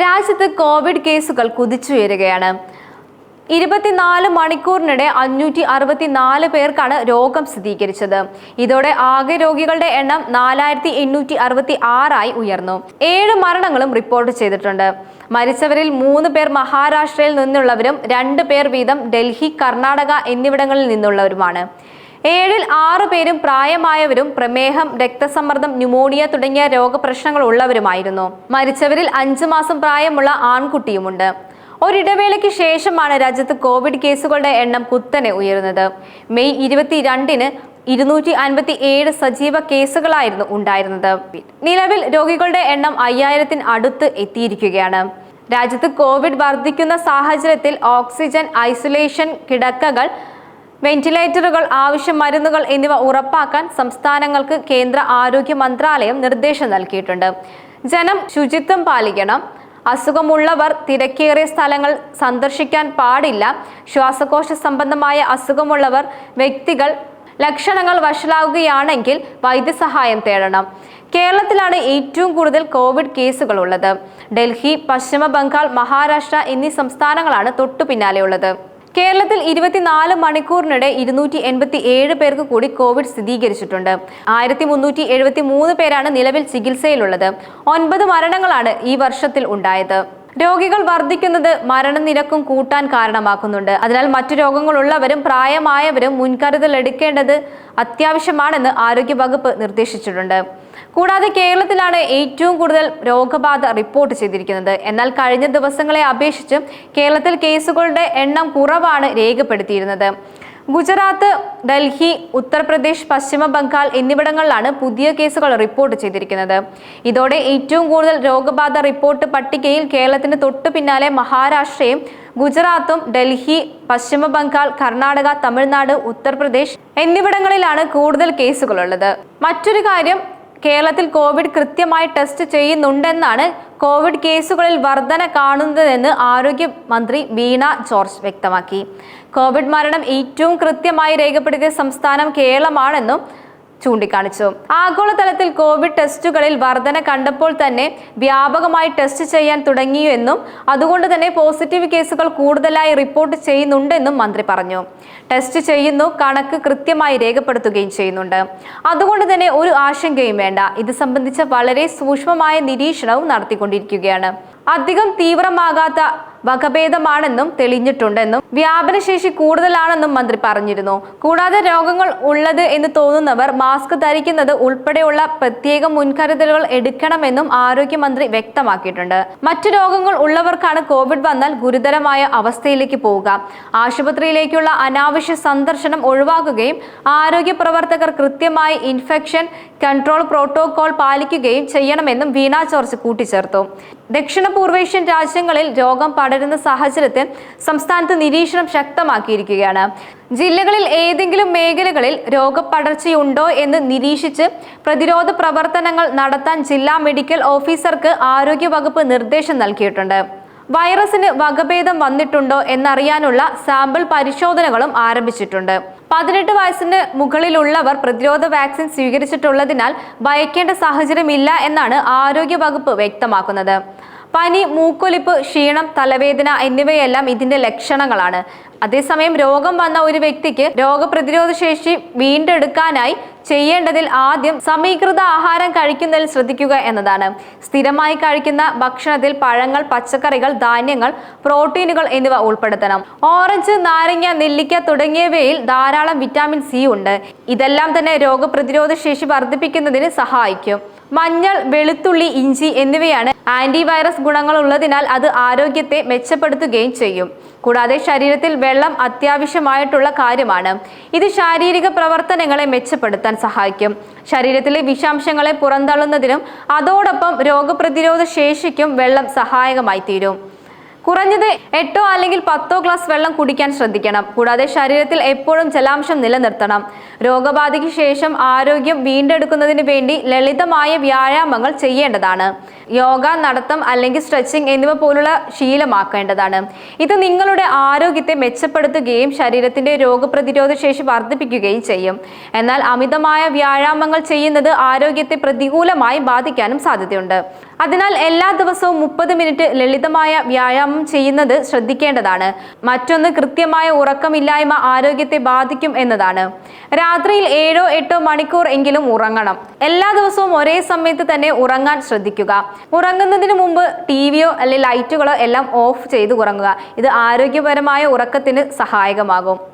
രാജ്യത്ത് കോവിഡ് കേസുകൾ കുതിച്ചുയരുകയാണ്. ഇരുപത്തിനാല് മണിക്കൂറിനിടെ അഞ്ഞൂറ്റി അറുപത്തിനാല് പേർക്കാണ് രോഗം സ്ഥിരീകരിച്ചത്. ഇതോടെ ആകെ രോഗികളുടെ എണ്ണം നാലായിരത്തി എണ്ണൂറ്റി അറുപത്തി ആറായി ഉയർന്നു. ഏഴ് മരണങ്ങളും റിപ്പോർട്ട് ചെയ്തിട്ടുണ്ട്. മരിച്ചവരിൽ മൂന്ന് പേർ മഹാരാഷ്ട്രയിൽ നിന്നുള്ളവരും രണ്ട് പേർ വീതം ഡൽഹി കർണാടക എന്നിവിടങ്ങളിൽ നിന്നുള്ളവരുമാണ്. ഏഴിൽ ആറ് പേരും പ്രായമായവരും പ്രമേഹം രക്തസമ്മർദ്ദം ന്യൂമോണിയ തുടങ്ങിയ രോഗപ്രശ്നങ്ങൾ ഉള്ളവരുമായിരുന്നു. മരിച്ചവരിൽ അഞ്ചു മാസം പ്രായമുള്ള ആൺകുട്ടിയുമുണ്ട്. ഒരിടവേളയ്ക്ക് ശേഷമാണ് രാജ്യത്ത് കോവിഡ് കേസുകളുടെ എണ്ണം കുത്തനെ ഉയരുന്നത്. മെയ് ഇരുപത്തിരണ്ടിന് ഇരുന്നൂറ്റി അൻപത്തി ഏഴ് സജീവ കേസുകളായിരുന്നു ഉണ്ടായിരുന്നത്. നിലവിൽ രോഗികളുടെ എണ്ണം അയ്യായിരത്തിന് അടുത്ത് എത്തിയിരിക്കുകയാണ്. രാജ്യത്ത് കോവിഡ് വർദ്ധിക്കുന്ന സാഹചര്യത്തിൽ ഓക്സിജൻ ഐസൊലേഷൻ കിടക്കകൾ വെന്റിലേറ്ററുകൾ ആവശ്യ മരുന്നുകൾ എന്നിവ ഉറപ്പാക്കാൻ സംസ്ഥാനങ്ങൾക്ക് കേന്ദ്ര ആരോഗ്യ മന്ത്രാലയം നിർദ്ദേശം നൽകിയിട്ടുണ്ട്. ജനം ശുചിത്വം പാലിക്കണം. അസുഖമുള്ളവർ തിരക്കേറിയ സ്ഥലങ്ങൾ സന്ദർശിക്കാൻ പാടില്ല. ശ്വാസകോശ സംബന്ധമായ അസുഖമുള്ളവർ വ്യക്തികൾ ലക്ഷണങ്ങൾ വഷളാവുകയാണെങ്കിൽ വൈദ്യസഹായം തേടണം. കേരളത്തിലാണ് ഏറ്റവും കൂടുതൽ കോവിഡ് കേസുകൾ ഉള്ളത് ഡൽഹി പശ്ചിമ ബംഗാൾ മഹാരാഷ്ട്ര എന്നീ സംസ്ഥാനങ്ങളാണ് തൊട്ടു പിന്നാലെയുള്ളത് കേരളത്തിൽ ഇരുപത്തിനാല് മണിക്കൂറിനിടെ ഇരുന്നൂറ്റി എൺപത്തി ഏഴ് പേർക്ക് കൂടി കോവിഡ് സ്ഥിരീകരിച്ചിട്ടുണ്ട്. ആയിരത്തി മുന്നൂറ്റി എഴുപത്തി മൂന്ന് പേരാണ് നിലവിൽ ചികിത്സയിലുള്ളത്. ഒൻപത് മരണങ്ങളാണ് ഈ വർഷത്തിൽ ഉണ്ടായത്. രോഗികൾ വർദ്ധിക്കുന്നത് മരണനിരക്കും കൂട്ടാൻ കാരണമാക്കുന്നുണ്ട്. അതിനാൽ മറ്റു രോഗങ്ങളുള്ളവരും പ്രായമായവരും മുൻകരുതൽ എടുക്കേണ്ടത് അത്യാവശ്യമാണെന്ന് ആരോഗ്യവകുപ്പ് നിർദ്ദേശിച്ചിട്ടുണ്ട്. കൂടാതെ കേരളത്തിലാണ് ഏറ്റവും കൂടുതൽ രോഗബാധ റിപ്പോർട്ട് ചെയ്തിരിക്കുന്നത്. എന്നാൽ കഴിഞ്ഞ ദിവസങ്ങളെ അപേക്ഷിച്ച് കേരളത്തിൽ കേസുകളുടെ എണ്ണം കുറവാണ് രേഖപ്പെടുത്തിയിരുന്നത്. ഗുജറാത്ത് ഡൽഹി ഉത്തർപ്രദേശ് പശ്ചിമ ബംഗാൾ എന്നിവിടങ്ങളിലാണ് പുതിയ കേസുകൾ റിപ്പോർട്ട് ചെയ്തിരിക്കുന്നത്. ഇതോടെ ഏറ്റവും കൂടുതൽ രോഗബാധ റിപ്പോർട്ട് പട്ടികയിൽ കേരളത്തിന് തൊട്ടു പിന്നാലെ മഹാരാഷ്ട്രയും ഗുജറാത്തും ഡൽഹി പശ്ചിമ ബംഗാൾ കർണാടക തമിഴ്നാട് ഉത്തർപ്രദേശ് എന്നിവിടങ്ങളിലാണ് കൂടുതൽ കേസുകളുള്ളത്. മറ്റൊരു കാര്യം കേരളത്തിൽ കോവിഡ് കൃത്യമായി ടെസ്റ്റ് ചെയ്യുന്നുണ്ടെന്നാണ് കോവിഡ് കേസുകളിൽ വർധന കാണുന്നതെന്ന് ആരോഗ്യമന്ത്രി വീണ ജോർജ് വ്യക്തമാക്കി. കോവിഡ് മരണം ഏറ്റവും കൃത്യമായി രേഖപ്പെടുത്തിയ സംസ്ഥാനം കേരളമാണെന്നും ചൂണ്ടിക്കാണിച്ചു. ആഗോളതലത്തിൽ കോവിഡ് ടെസ്റ്റുകളിൽ വർധന കണ്ടപ്പോൾ തന്നെ വ്യാപകമായി ടെസ്റ്റ് ചെയ്യാൻ തുടങ്ങിയെന്നും അതുകൊണ്ട് തന്നെ പോസിറ്റീവ് കേസുകൾ കൂടുതലായി റിപ്പോർട്ട് ചെയ്യുന്നുണ്ടെന്നും മന്ത്രി പറഞ്ഞു. ടെസ്റ്റ് ചെയ്യുന്നു കണക്ക് കൃത്യമായി രേഖപ്പെടുത്തുകയും ചെയ്യുന്നുണ്ട്. അതുകൊണ്ട് തന്നെ ഒരു ആശങ്കയും വേണ്ട. ഇത് സംബന്ധിച്ച വളരെ സൂക്ഷ്മമായ നിരീക്ഷണവും നടത്തിക്കൊണ്ടിരിക്കുകയാണ്. അധികം തീവ്രമാകാത്ത വകഭേദമാണെന്നും തെളിഞ്ഞിട്ടുണ്ടെന്നും വ്യാപനശേഷി കൂടുതലാണെന്നും മന്ത്രി പറഞ്ഞിരുന്നു. കൂടാതെ രോഗങ്ങൾ ഉള്ളത് എന്ന് തോന്നുന്നവർ മാസ്ക് ധരിക്കുന്നത് ഉൾപ്പെടെയുള്ള പ്രത്യേക മുൻകരുതലുകൾ എടുക്കണമെന്നും ആരോഗ്യമന്ത്രി വ്യക്തമാക്കിയിട്ടുണ്ട്. മറ്റു രോഗങ്ങൾ ഉള്ളവർക്കാണ് കോവിഡ് വന്നാൽ ഗുരുതരമായ അവസ്ഥയിലേക്ക് പോവുക. ആശുപത്രിയിലേക്കുള്ള അനാവശ്യ സന്ദർശനം ഒഴിവാക്കുകയും ആരോഗ്യ പ്രവർത്തകർ കൃത്യമായി ഇൻഫെക്ഷൻ കൺട്രോൾ പ്രോട്ടോകോൾ പാലിക്കുകയും ചെയ്യണമെന്നും വീണ ജോർജ് കൂട്ടിച്ചേർത്തു. ദക്ഷിണ പൂർവേഷ്യൻ രാജ്യങ്ങളിൽ രോഗം പടരുന്ന സാഹചര്യത്തിൽ സംസ്ഥാനത്ത് നിരീക്ഷണം ശക്തമാക്കിയിരിക്കുകയാണ്. ജില്ലകളിൽ ഏതെങ്കിലും മേഖലകളിൽ രോഗപടർച്ചയുണ്ടോ എന്ന് നിരീക്ഷിച്ച് പ്രതിരോധ പ്രവർത്തനങ്ങൾ നടത്താൻ ജില്ലാ മെഡിക്കൽ ഓഫീസർക്ക് ആരോഗ്യവകുപ്പ് നിർദ്ദേശം നൽകിയിട്ടുണ്ട്. വൈറസിന് വകഭേദം വന്നിട്ടുണ്ടോ എന്നറിയാനുള്ള സാമ്പിൾ പരിശോധനകളും ആരംഭിച്ചിട്ടുണ്ട്. പതിനെട്ട് വയസ്സിന് മുകളിലുള്ളവർ പ്രതിരോധ വാക്സിൻ സ്വീകരിച്ചിട്ടുള്ളതിനാൽ ഭയക്കേണ്ട സാഹചര്യമില്ല എന്നാണ് ആരോഗ്യവകുപ്പ് വ്യക്തമാക്കുന്നത്. പനി മൂക്കൊലിപ്പ് ക്ഷീണം തലവേദന എന്നിവയെല്ലാം ഇതിന്റെ ലക്ഷണങ്ങളാണ്. അതേസമയം രോഗം വന്ന ഒരു വ്യക്തിക്ക് രോഗപ്രതിരോധ ശേഷി വീണ്ടെടുക്കാനായി ചെയ്യേണ്ടതിൽ ആദ്യം സമീകൃത ആഹാരം കഴിക്കുന്നതിൽ ശ്രദ്ധിക്കുക എന്നതാണ്. സ്ഥിരമായി കഴിക്കുന്ന ഭക്ഷണത്തിൽ പഴങ്ങൾ പച്ചക്കറികൾ ധാന്യങ്ങൾ പ്രോട്ടീനുകൾ എന്നിവ ഉൾപ്പെടുത്തണം. ഓറഞ്ച് നാരങ്ങ നെല്ലിക്ക തുടങ്ങിയവയിൽ ധാരാളം വിറ്റാമിൻ സി ഉണ്ട്. ഇതെല്ലാം തന്നെ രോഗപ്രതിരോധ ശേഷി വർദ്ധിപ്പിക്കുന്നതിന് സഹായിക്കും. മഞ്ഞൾ വെളുത്തുള്ളി ഇഞ്ചി എന്നിവയാണ് ആന്റിവൈറസ് ഗുണങ്ങൾ ഉള്ളതിനാൽ അത് ആരോഗ്യത്തെ മെച്ചപ്പെടുത്തുകയും ചെയ്യും. കൂടാതെ ശരീരത്തിൽ വെള്ളം അത്യാവശ്യമായിട്ടുള്ള കാര്യമാണ്. ഇത് ശാരീരിക പ്രവർത്തനങ്ങളെ മെച്ചപ്പെടുത്താൻ സഹായിക്കും. ശരീരത്തിലെ വിഷാംശങ്ങളെ പുറന്തള്ളുന്നതിനും അതോടൊപ്പം രോഗപ്രതിരോധ ശേഷിക്കും വെള്ളം സഹായകമായി തീരും കുറഞ്ഞത് എട്ടോ അല്ലെങ്കിൽ പത്തോ ഗ്ലാസ് വെള്ളം കുടിക്കാൻ ശ്രദ്ധിക്കണം. കൂടാതെ ശരീരത്തിൽ എപ്പോഴും ജലാംശം നിലനിർത്തണം. രോഗബാധയ്ക്ക് ശേഷം ആരോഗ്യം വീണ്ടെടുക്കുന്നതിന് വേണ്ടി ലളിതമായ വ്യായാമങ്ങൾ ചെയ്യേണ്ടതാണ്. യോഗ നടത്തം അല്ലെങ്കിൽ സ്ട്രെച്ചിങ് എന്നിവ പോലുള്ള ശീലമാക്കേണ്ടതാണ്. ഇത് നിങ്ങളുടെ ആരോഗ്യത്തെ മെച്ചപ്പെടുത്തുകയും ശരീരത്തിന്റെ രോഗപ്രതിരോധ ശേഷി വർദ്ധിപ്പിക്കുകയും ചെയ്യും. എന്നാൽ അമിതമായ വ്യായാമങ്ങൾ ചെയ്യുന്നത് ആരോഗ്യത്തെ പ്രതികൂലമായി ബാധിക്കാനും സാധ്യതയുണ്ട്. അതിനാൽ എല്ലാ ദിവസവും മുപ്പത് മിനിറ്റ് ലളിതമായ വ്യായാമം ചെയ്യുന്നത് ശ്രദ്ധിക്കേണ്ടതാണ്. മറ്റൊന്ന് കൃത്യമായ ഉറക്കമില്ലായ്മ ആരോഗ്യത്തെ ബാധിക്കും എന്നതാണ്. രാത്രിയിൽ ഏഴോ എട്ടോ മണിക്കൂർ എങ്കിലും ഉറങ്ങണം. എല്ലാ ദിവസവും ഒരേ സമയത്ത് തന്നെ ഉറങ്ങാൻ ശ്രദ്ധിക്കുക. ഉറങ്ങുന്നതിന് മുമ്പ് ടി വിയോ അല്ലെങ്കിൽ ലൈറ്റുകളോ എല്ലാം ഓഫ് ചെയ്ത് ഉറങ്ങുക. ഇത് ആരോഗ്യപരമായ ഉറക്കത്തിന് സഹായകമാകും.